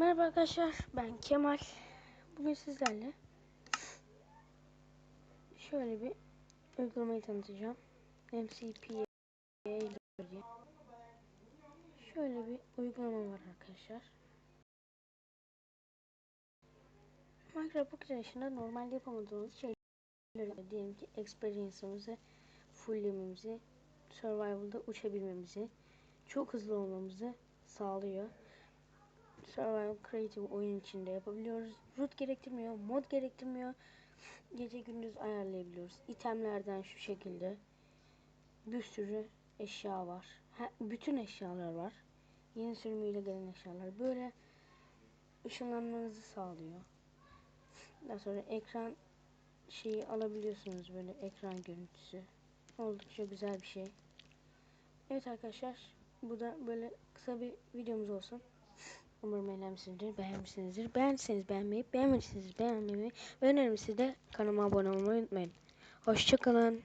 Merhaba arkadaşlar, ben Kemal. Bugün sizlerle şöyle bir uygulamayı tanıtacağım. MCPA diye. Şöyle bir uygulama var arkadaşlar. Minecraft Pocket Edition'da normalde yapamadığımız şeyleri diyelim ki experience'ımızı fulllememizi, survival'da uçabilmemizi, çok hızlı olmamızı sağlıyor. Survival Creative oyun içinde yapabiliyoruz. Root gerektirmiyor, mod gerektirmiyor. Gece gündüz ayarlayabiliyoruz. İtemlerden şu şekilde bir sürü eşya var. Ha, bütün eşyalar var. Yeni sürümüyle gelen eşyalar. Böyle ışınlanmanızı sağlıyor. Daha sonra ekran şeyi alabiliyorsunuz böyle ekran görüntüsü. Oldukça güzel bir şey. Evet arkadaşlar bu da böyle kısa bir videomuz olsun. Umarım eğlenmişsinizdir, beğenmişsinizdir. Beğendiyseniz beğenmeyi, beğenmediyseniz beğenmeyi ve önerimsiz de kanalıma abone olmayı unutmayın. Hoşçakalın.